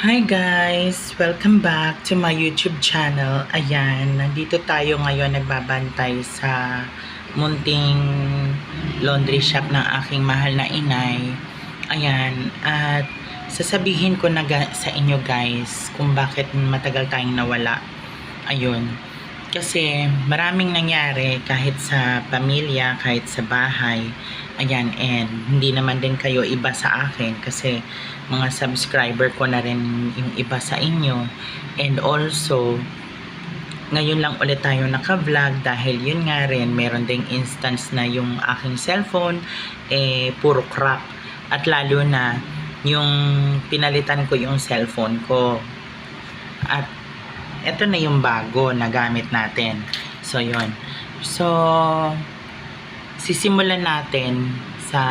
Hi guys! Welcome back to my YouTube channel. Ayan, nandito tayo ngayon nagbabantay sa munting laundry shop ng aking mahal na inay. Ayan, at sasabihin ko na sa inyo guys kung bakit matagal tayong nawala. Ayun. Kasi maraming nangyari kahit sa pamilya, kahit sa bahay. Ayan, and hindi naman din kayo iba sa akin kasi mga subscriber ko na rin yung iba sa inyo. And also, ngayon lang ulit tayo naka-vlog dahil yun nga rin, meron ding instance na yung aking cellphone, eh, puro crap. At lalo na, yung pinalitan ko yung cellphone ko. At eto na yung bago na gamit natin. So, yun. So, sisimulan natin sa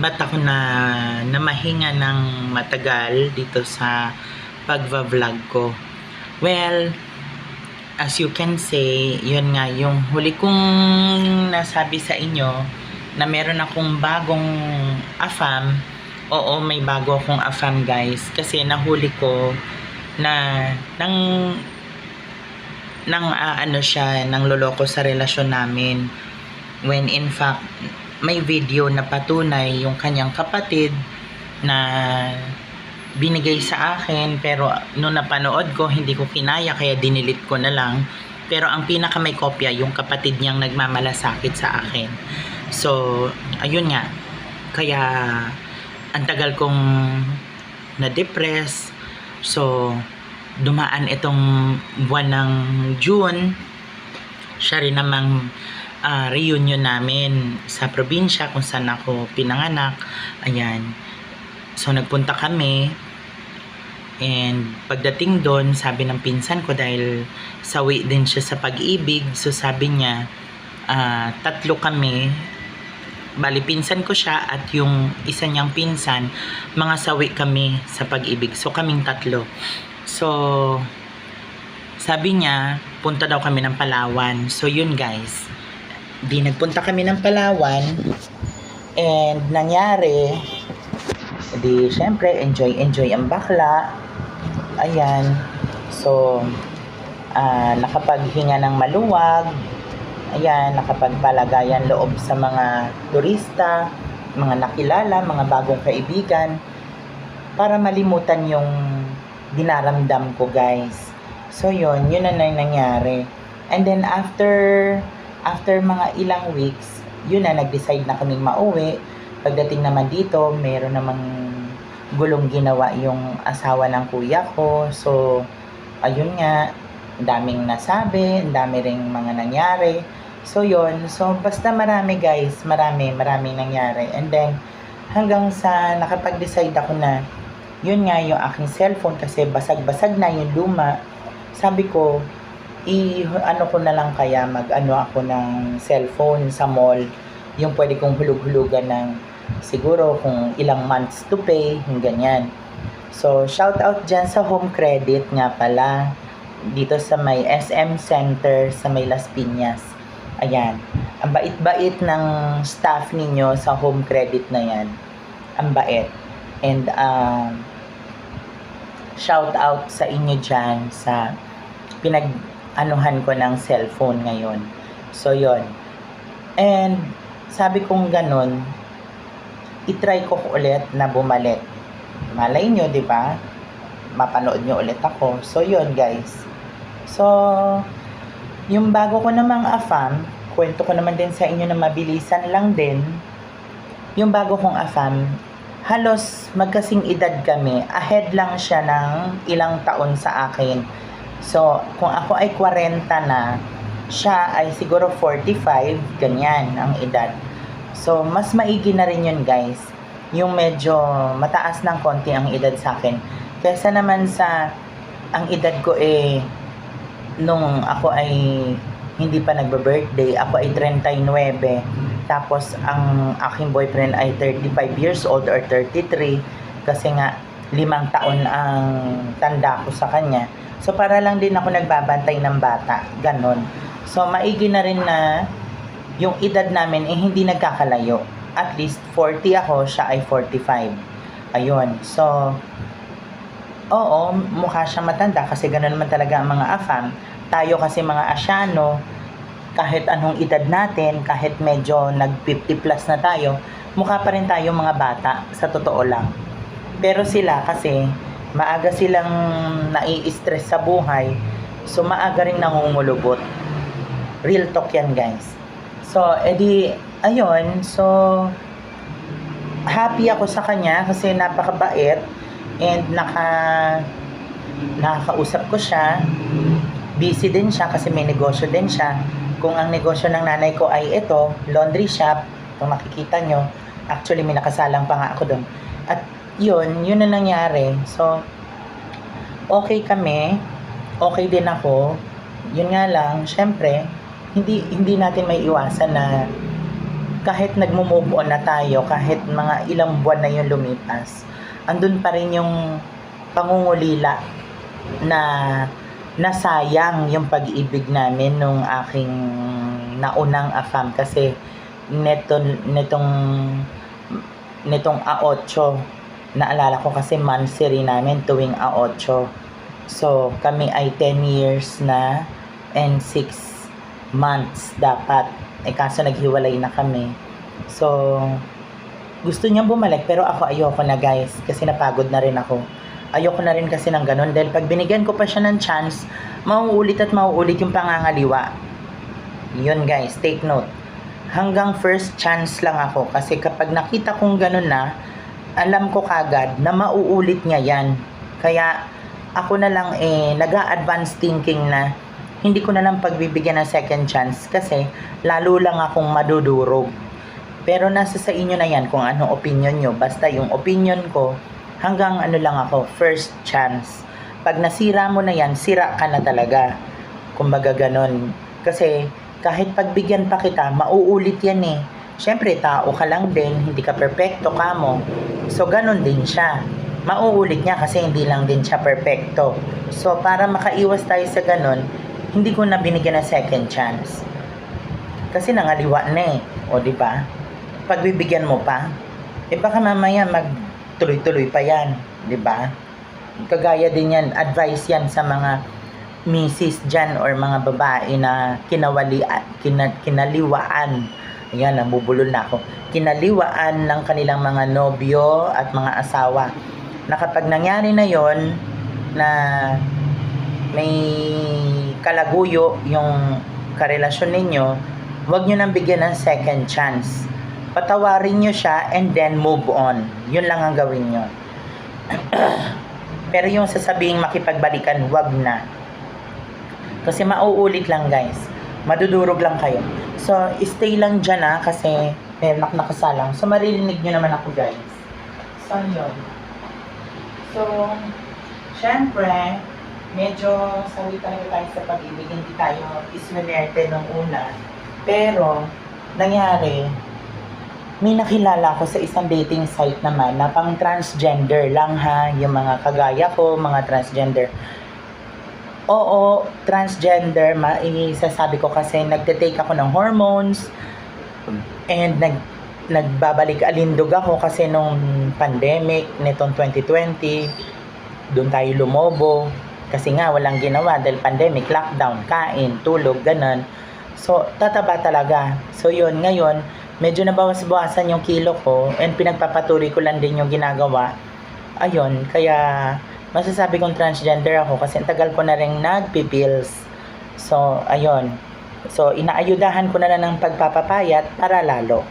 ba't ako na namahinga ng matagal dito sa pagva-vlog ko. Well, as you can say, yun nga yung huli kong nasabi sa inyo na meron akong bagong AFAM. Oo, may bago akong AFAM guys kasi nahuli ko na nang nang ah, ano siya, nang loloko sa relasyon namin when in fact may video na patunay yung kanyang kapatid na binigay sa akin pero nung napanood ko hindi ko kinaya kaya dinilit ko na lang. Pero ang pinaka may kopya yung kapatid niyang nagmamalasakit sa akin. So ayun nga. Kaya ang tagal kong na-depress. So dumaan itong buwan ng June. Siya rin namang ah, reunion namin sa probinsya kung saan ako pinanganak. Ayan. So, nagpunta kami. And pagdating doon, sabi ng pinsan ko dahil sawi din siya sa pag-ibig. So, sabi niya, ah, tatlo kami. Bali, pinsan ko siya at yung isa niyang pinsan, mga sawi kami sa pag-ibig. So, kaming tatlo. So, sabi niya, punta daw kami ng Palawan. So, yun guys di nagpunta kami ng Palawan. And nangyari di syempre enjoy enjoy ang bakla. Ayan. So ah, nakapaghinga ng maluwag. Ayan nakapagpalagayan loob sa mga turista mga nakilala mga bagong kaibigan para malimutan yung dinaramdam ko guys. So yun yun na nangyari. And then after after mga ilang weeks, yun na, nag-decide na kaming mauwi. Pagdating naman dito, meron namang gulong ginawa yung asawa ng kuya ko. So, ayun nga, daming nasabi, dami ring mga nangyari. So, yun. So, basta marami guys, marami, maraming nangyari. And then, hanggang sa nakapag-decide ako na, yun nga yung aking cellphone kasi basag-basag na yung luma. Sabi ko, i ano ko na lang kaya mag ano ako ng cellphone sa mall. Yung pwede kong hulug-hulugan ng siguro kung ilang months to pay yung ganyan. So shout out dyan sa home credit nga pala. Dito sa may SM Center sa may Las Piñas. Ayan. Ang bait-bait ng staff ninyo sa home credit na yan. Ang bait. And um, shout out sa inyo dyan sa pinag anuhan ko ng cellphone ngayon. So, yon And, sabi kong ganun, itry ko ulit na bumalik. Malay nyo, di ba? Mapanood nyo ulit ako. So, yon guys. So, yung bago ko namang AFAM, kwento ko naman din sa inyo na mabilisan lang din. Yung bago kong AFAM, halos magkasing edad kami. Ahead lang siya ng ilang taon sa akin So, kung ako ay 40 na, siya ay siguro 45, ganyan ang edad. So, mas maigi na rin yun guys. Yung medyo mataas ng konti ang edad sa akin. Kaysa naman sa, ang edad ko eh, nung ako ay hindi pa nagbe-birthday, ako ay 39. Tapos, ang aking boyfriend ay 35 years old or 33. Kasi nga, limang taon ang tanda ko sa kanya. So, para lang din ako nagbabantay ng bata. Ganon. So, maigi na rin na yung edad namin eh hindi nagkakalayo. At least 40 ako, siya ay 45. Ayun. So, oo, mukha siyang matanda kasi gano'n naman talaga ang mga afam. Tayo kasi mga asyano, kahit anong edad natin, kahit medyo nag 50 plus na tayo, mukha pa rin tayo mga bata, sa totoo lang. Pero sila kasi, maaga silang nai-stress sa buhay, so maaga rin nangungulubot. Real talk yan guys. So, edi, ayun, so, happy ako sa kanya kasi napakabait and naka nakakausap ko siya. Busy din siya kasi may negosyo din siya. Kung ang negosyo ng nanay ko ay ito laundry shop kung makikita nyo actually may nakasalang pa nga ako doon at yun yun na nangyari. So okay kami. Okay din ako. Yun nga lang syempre hindi hindi natin may iwasan na kahit nagmo-move on na tayo, kahit mga ilang buwan na yung lumipas, andun pa rin yung pangungulila na nasayang yung pag-ibig namin nung aking naunang afam. Kasi neto, netong netong A8 naalala ko kasi monthsary namin tuwing A8 so kami ay 10 years na and 6 months dapat eh kaso naghiwalay na kami. So, gusto niya bumalik pero ako ayoko na guys kasi napagod na rin ako. Ayoko na rin kasi ng ganun dahil pag binigyan ko pa siya ng chance, mauulit at mauulit yung pangangaliwa. Yun guys, take note. Hanggang first chance lang ako kasi kapag nakita kong ganun na, alam ko kagad na mauulit niya yan. Kaya ako na lang eh, nag-a-advance thinking na hindi ko na lang pagbibigyan ng second chance kasi lalo lang akong madudurog. Pero nasa sa inyo na yan kung anong opinion nyo. Basta yung opinion ko, hanggang ano lang ako, first chance. Pag nasira mo na yan, sira ka na talaga. Kumbaga ganon. Kasi kahit pagbigyan pa kita, mauulit yan eh. Siyempre, tao ka lang din, hindi ka perfecto ka mo. So, ganon din siya. Mauulit niya kasi hindi lang din siya perfecto. So, para makaiwas tayo sa ganon, hindi ko na binigyan ng second chance. Kasi nangaliwa na eh. O, di ba? Pagbibigyan mo pa, eh baka mamaya magtuloy-tuloy pa yan. Di ba? Kagaya din yan, advice yan sa mga misis dyan or mga babae na kinawali, kina, kinaliwaan. Ayan, nabubulol na ako. Kinaliwaan ng kanilang mga nobyo at mga asawa. Na kapag nangyari na yon na may kalaguyo yung karelasyon ninyo, huwag nyo nang bigyan ng second chance. Patawarin nyo siya and then move on. Yun lang ang gawin nyo. Pero yung sasabing makipagbalikan, wag na. Kasi mauulit lang guys. Madudurog lang kayo. So, stay lang dyan ah, kasi meron ako nakasalang. So, maririnig nyo naman ako guys. So, yun. So, syempre, medyo sawi talaga tayo sa pag-ibig. Hindi tayo iswinerte nung una. Pero, nangyari, may nakilala ko sa isang dating site naman na pang transgender lang ha, yung mga kagaya ko, mga transgender. Oo, transgender, maisasabi ko kasi nagte-take ako ng hormones and nag nagbabalik alindog ako kasi nung pandemic nitong 2020 doon tayo lumobo kasi nga walang ginawa dahil pandemic, lockdown, kain, tulog, ganun. So, tataba talaga. So, yun, ngayon, medyo nabawas-bawasan yung kilo ko and pinagpapatuloy ko lang din yung ginagawa. Ayun, kaya masasabi kong transgender ako kasi ang tagal ko na rin nagpipills. So, ayun. So, inaayudahan ko na lang ng pagpapapayat para lalo.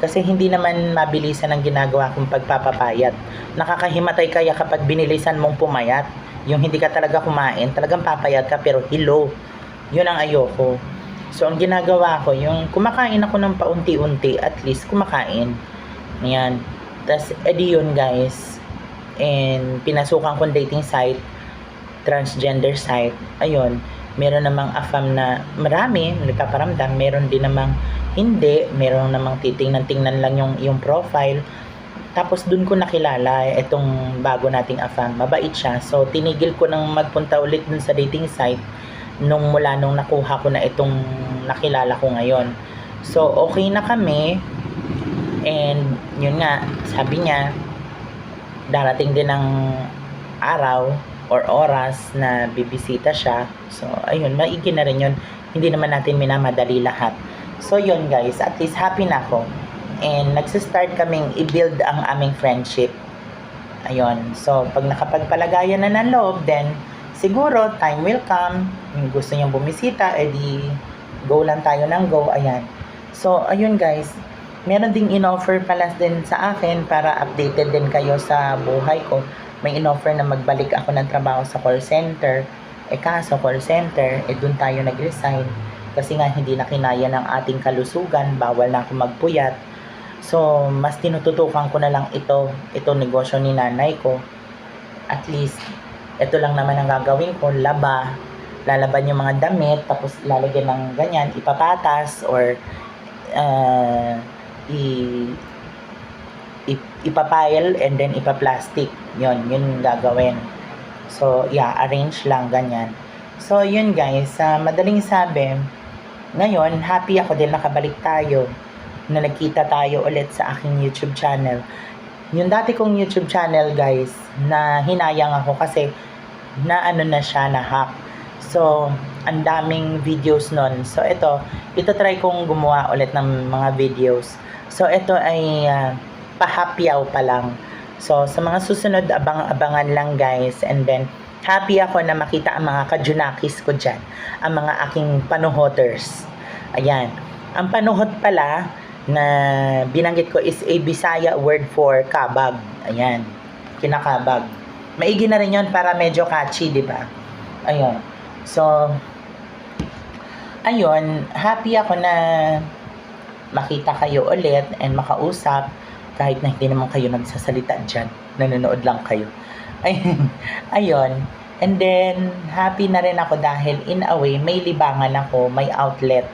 Kasi hindi naman mabilisan ang ginagawa kong pagpapapayat. Nakakahimatay kaya kapag binilisan mong pumayat yung hindi ka talaga kumain, talagang papayat ka pero hilo. Yun ang ayoko. So, ang ginagawa ko, yung kumakain ako ng paunti-unti, at least kumakain. Ayan. Tapos, edi yun guys. And, pinasukan kong dating site, transgender site. Ayun. Meron namang afam na marami, nagpaparamdam. Meron din namang hindi. Meron namang titingnan-tingnan lang yung, yung profile tapos dun ko nakilala itong bago nating afam. Mabait siya. So tinigil ko nang magpunta ulit dun sa dating site nung mula nung nakuha ko na itong nakilala ko ngayon. So okay na kami. And yun nga, sabi niya darating din ng araw or oras na bibisita siya. So, ayun, maigi na rin yun. Hindi naman natin minamadali lahat. So, yun guys, at least happy na ako. And nagsistart kaming i-build ang aming friendship. Ayun. So, pag nakapagpalagayan na ng loob, then siguro time will come. Yung gusto niyang bumisita, edi go lang tayo ng go. Ayan. So, ayun guys. Meron ding in-offer pala din sa akin para updated din kayo sa buhay ko. May in-offer na magbalik ako ng trabaho sa call center. Eh kaso call center, eh dun tayo nag-resign. Kasi nga hindi na kinaya ng ating kalusugan, bawal na ako magpuyat. So, mas tinututukan ko na lang ito, ito negosyo ni nanay ko. At least, ito lang naman ang gagawin ko, laba. Lalaban yung mga damit, tapos lalagyan ng ganyan, ipapatas, or uh, i, i, ipapile and then ipaplastic. Yun, yun yung gagawin. So, yeah, arrange lang, ganyan. So, yun guys, sa madaling sabi, ngayon, happy ako din nakabalik tayo na nagkita tayo ulit sa aking YouTube channel. Yung dati kong YouTube channel, guys, na hinayang ako kasi na ano na siya, na hack. So, ang daming videos nun. So, ito, ito try kong gumawa ulit ng mga videos. So, ito ay uh, pahapyaw pa lang. So, sa mga susunod, abang-abangan lang, guys. And then, happy ako na makita ang mga kajunakis ko dyan. Ang mga aking panuhoters. Ayan. Ang panuhot pala, na binanggit ko is a Bisaya word for kabag. Ayan, kinakabag. Maigi na rin yun para medyo catchy, di ba? Ayun. So, ayun, happy ako na makita kayo ulit and makausap kahit na hindi naman kayo nagsasalita dyan. Nanonood lang kayo. Ayun. ayun. And then, happy na rin ako dahil in a way, may libangan ako, may outlet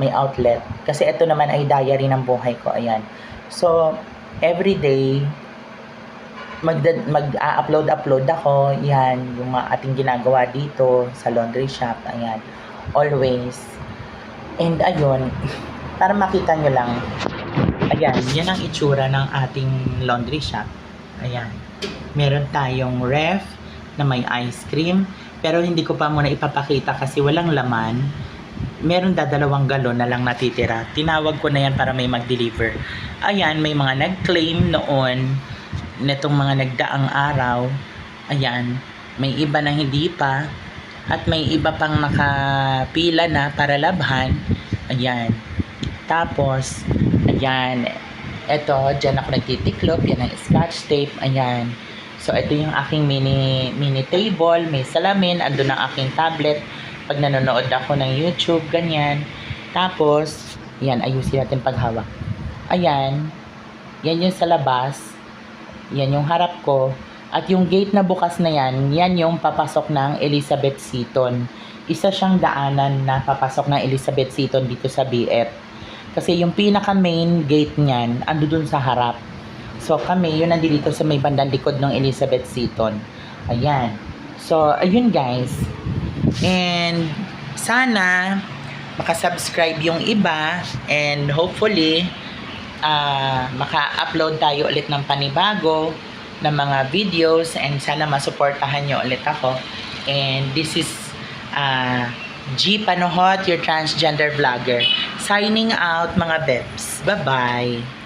may outlet. Kasi ito naman ay diary ng buhay ko. Ayan. So, every day, mag, mag-upload upload ako. Yan, yung mga ating ginagawa dito sa laundry shop. Ayan. Always. And ayun, para makita nyo lang. Ayan, yan ang itsura ng ating laundry shop. Ayan. Meron tayong ref na may ice cream. Pero hindi ko pa muna ipapakita kasi walang laman meron dadalawang galon na lang natitira. Tinawag ko na yan para may mag-deliver. Ayan, may mga nag-claim noon netong mga nagdaang araw. Ayan, may iba na hindi pa. At may iba pang nakapila na para labhan. Ayan. Tapos, ayan. Ito, dyan ako nagtitiklop. Yan ang scotch tape. Ayan. So, ito yung aking mini, mini table. May salamin. Ando ang aking tablet pag nanonood ako ng YouTube, ganyan. Tapos, yan, ayusin natin paghawak. Ayan, yan yung sa labas. Yan yung harap ko. At yung gate na bukas na yan, yan yung papasok ng Elizabeth Seaton. Isa siyang daanan na papasok ng Elizabeth Seaton dito sa BF. Kasi yung pinaka main gate niyan, ando dun sa harap. So kami, yun nandito sa may bandang likod ng Elizabeth Seaton. Ayan. So, ayun guys. And sana makasubscribe yung iba and hopefully uh, maka-upload tayo ulit ng panibago ng mga videos and sana masuportahan nyo ulit ako. And this is uh, G Panohot, your transgender vlogger. Signing out mga bebs. Bye-bye!